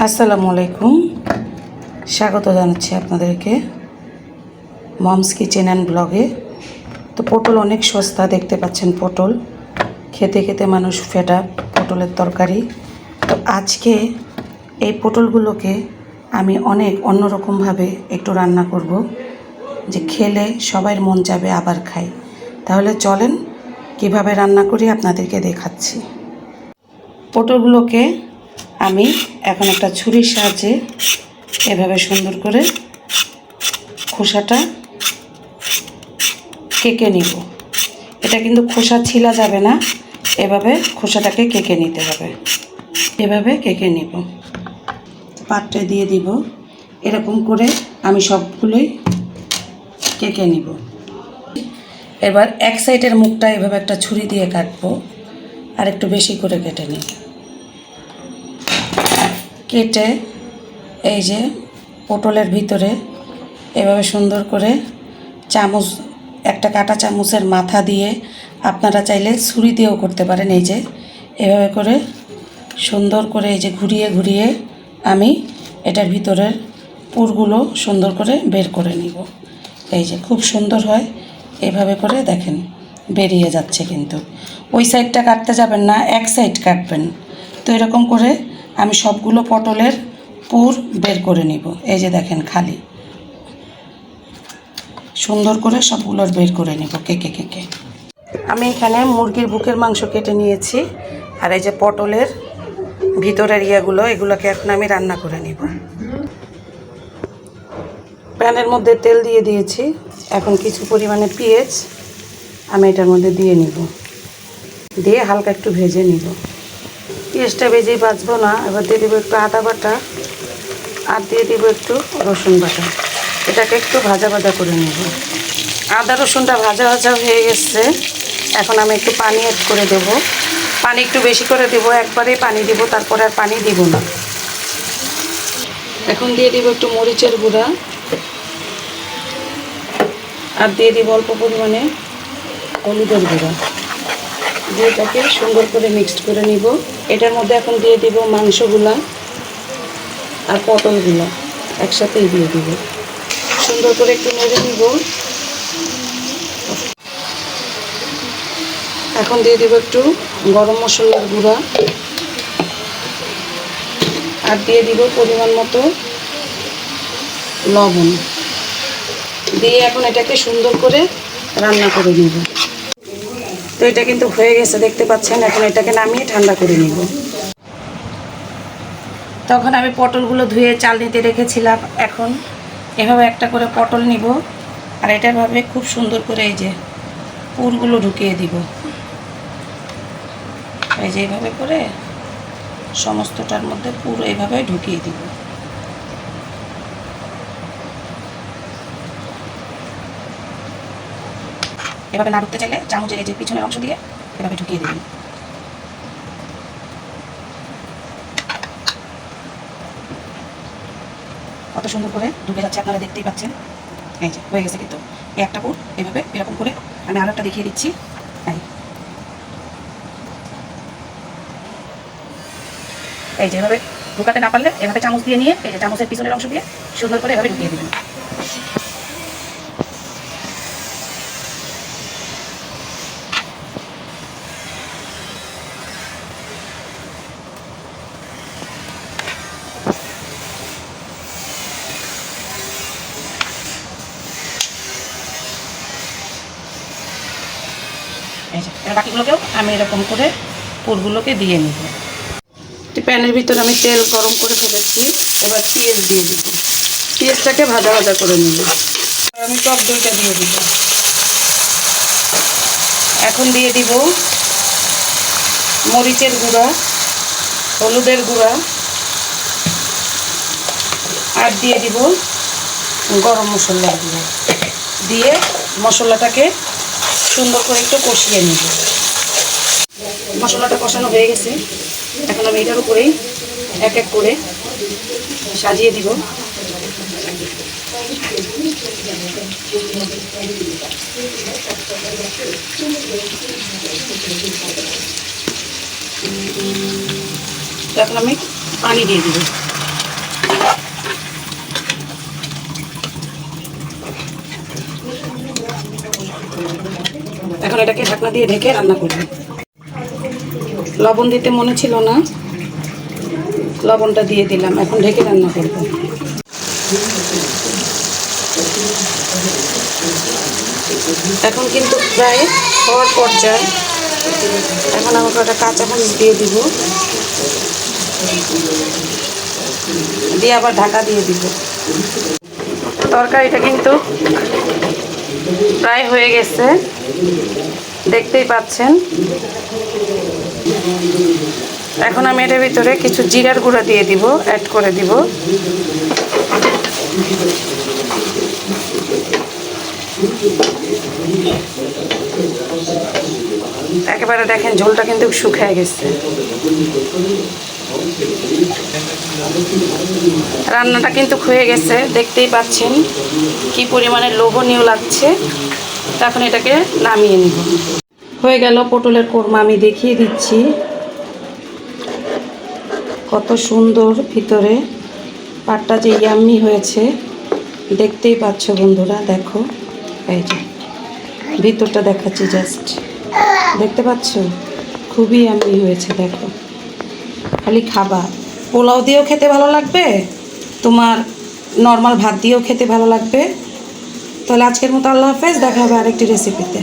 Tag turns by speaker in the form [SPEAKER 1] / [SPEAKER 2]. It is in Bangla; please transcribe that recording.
[SPEAKER 1] আসসালামু আলাইকুম। স্বাগত জানাচ্ছি আপনাদেরকে মমস কিচেন অ্যান্ড ব্লগে। তো পটল অনেক সস্তা, দেখতে পাচ্ছেন পটল। খেতে খেতে মানুষ ফেটা পটলের তরকারি। তো আজকে এই পটলগুলোকে আমি অনেক অন্যরকমভাবে একটু রান্না করব, যে খেলে সবার মন যাবে আবার খাই। তাহলে চলেন, কীভাবে রান্না করি আপনাদেরকে দেখাচ্ছি। পটলগুলোকে আমি এখন একটা ছুরির সাহায্যে এভাবে সুন্দর করে খোসাটা কেকে নিব। এটা কিন্তু খোসা ছিলা যাবে না, এভাবে খোসাটাকে কেকে নিতে হবে। এভাবে কেকে নিব। পাত্রে দিয়ে দিব। এরকম করে আমি সবগুলোই কেকে নিব। এবার এক সাইডের মুখটা এভাবে একটা ছুরি দিয়ে কাটবো আর একটু বেশি করে কেটে নিই কেটে এই যে পটলের ভিতরে এভাবে সুন্দর করে চামচ, একটা কাটা চামচের মাথা দিয়ে আপনারা চাইলে ছুরি দিয়েও করতে পারেন এই যে। এভাবে করে সুন্দর করে এই যে ঘুরিয়ে ঘুরিয়ে আমি এটার ভিতরের পুরগুলো সুন্দর করে বের করে নিব। এই যে খুব সুন্দর হয়। এভাবে করে দেখেন বেরিয়ে যাচ্ছে কিন্তু। ওই সাইডটা কাটতে যাবেন না, এক সাইড কাটবেন। তো এরকম করে আমি সবগুলো পটলের পুর বের করে নিব। এই যে দেখেন খালি। সুন্দর করে সবগুলোর বের করে নিব কেকে কেকে আমি এখানে মুরগির বুকের মাংস কেটে নিয়েছি আর এই যে পটলের ভিতরের ইয়েগুলো, এগুলোকে এখন আমি রান্না করে নিব। প্যানের মধ্যে তেল দিয়ে দিয়েছি। এখন কিছু পরিমাণে পেঁয়াজ আমি এটার মধ্যে দিয়ে নিব। দিয়ে হালকা একটু ভেজে নিব। পেঁয়াজটা ভেজেই বাজবো না, এবার দিয়ে দেবো একটু আদা বাটা, আর দিয়ে দিব একটু রসুন বাটা। এটাকে একটু ভাজা ভাজা করে নেব। আদা রসুনটা ভাজা ভাজা হয়ে গেছে, এখন আমি একটু পানি অ্যাড করে দেব। পানি একটু বেশি করে দেব, একবারেই পানি দিব, তারপরে আর পানি দিব না। এখন দিয়ে দিব একটু মরিচের গুঁড়া, আর দিয়ে দিব অল্প পরিমাণে হলুদের গুঁড়া। দিয়ে এটাকে সুন্দর করে মিক্সড করে নিব। এটার মধ্যে এখন দিয়ে দিব মাংসগুলা আর পটলগুলো। একসাথেই দিয়ে দিব। সুন্দর করে একটু নেড়ে নিব। এখন দিয়ে দিব একটু গরম মশলার গুঁড়া। আর দিয়ে দিব পরিমাণ মতো লবণ। দিয়ে এখন এটাকে সুন্দর করে রান্না করে নিব। তো এটা কিন্তু হয়ে গেছে, দেখতে পাচ্ছেন, এখন এটাকে নামিয়ে ঠান্ডা করে নিব। তখন আমি পটলগুলো ধুয়ে চাল নিতে রেখেছিলাম। এখন এভাবে একটা করে পটল নিব, আর এটার ভাবে খুব সুন্দর করে এই যে পুরগুলো ঢুকিয়ে দিব। এই যে এইভাবে করে সমস্তটার মধ্যে পুরো এইভাবে ঢুকিয়ে দিব। এভাবে না ঢুকতে চাইলে চামচের এই যে পিছনের অংশ দিয়ে এভাবে ঢুকিয়ে দিবেন। কত সুন্দর করে ঢুকে যাচ্ছে, আপনারা দেখতেই পাচ্ছেন। এই যে, হয়ে গেছে কিন্তু। এই একটা পুর এইভাবে এরকম করে আমি আরও একটা দেখিয়ে দিচ্ছি। এই। এই যে, এভাবে ঢুকাতে না পারলে এভাবে চামচ দিয়ে নিয়ে, এই যে চামচের পিছনের অংশ দিয়ে সুন্দর করে এভাবে ঢুকিয়ে দিবেন। বাকিগুলোকেও আমি এরকম করে পুরগুলোকে দিয়ে নিব। প্যানের ভিতরে আমি তেল গরম করে ফেলেছি এবার পেঁয়াজ দিয়ে দিব। পেঁয়াজটাকে ভাজা ভাজা করে নিব। আমি টক দইটা দিয়ে দিব। এখন দিয়ে দিব মরিচের গুঁড়া, হলুদের গুঁড়া, আর দিয়ে দিব গরম মশলা গুঁড়া দিয়ে মশলাটাকে সুন্দর করে একটু কষিয়ে নিব। মশলাটা কষানো হয়ে গেছে। এখন আমি এটার উপরেই এক এক করে সাজিয়ে দিব। এখন আমি পানি দিয়ে দিব। এখন এটাকে ঢাকনা দিয়ে ঢেকে রান্না করব। লবণ দিতে মনে ছিল না। লবণটা দিয়ে দিলাম। এখন ঢেকে রান্না করব। এখন কিন্তু প্রায় হওয়ার পর্যায়ে এখন আমাকে একটা কাঁচা মরিচ দিয়ে দিব। দিয়ে আবার ঢাকা দিয়ে দিব। তরকারিটা কিন্তু প্রায় হয়ে গেছে। দেখতেই পাচ্ছেন। এখন আমি এটার ভিতরে কিছু জিরার গুঁড়া দিয়ে দিব অ্যাড করে দিব। একেবারে দেখেন ঝোলটা কিন্তু শুকিয়ে গেছে। রান্নাটা কিন্তু হয়ে গেছে, দেখতেই পাচ্ছেন কি পরিমাণে লোভনীয় লাগছে। তো এখন এটাকে নামিয়ে নিব। হয়ে গেল পটলের কোরমা, আমি দেখিয়ে দিচ্ছি। কত সুন্দর ভিতরে, পাটটা যে ইয়াম্মি হয়েছে, দেখতেই পাচ্ছ বন্ধুরা, দেখো, এই যে, ভিতরটা দেখাচ্ছি জাস্ট দেখতে পাচ্ছ? খুবই এমনি হয়েছে, দেখো। খালি খাবার। পোলাও দিয়েও খেতে ভালো লাগবে? তোমার নর্মাল ভাত দিয়েও খেতে ভালো লাগবে? তাহলে আজকের মতো আল্লাহ হাফেজ, দেখা হবে আরেকটি রেসিপিতে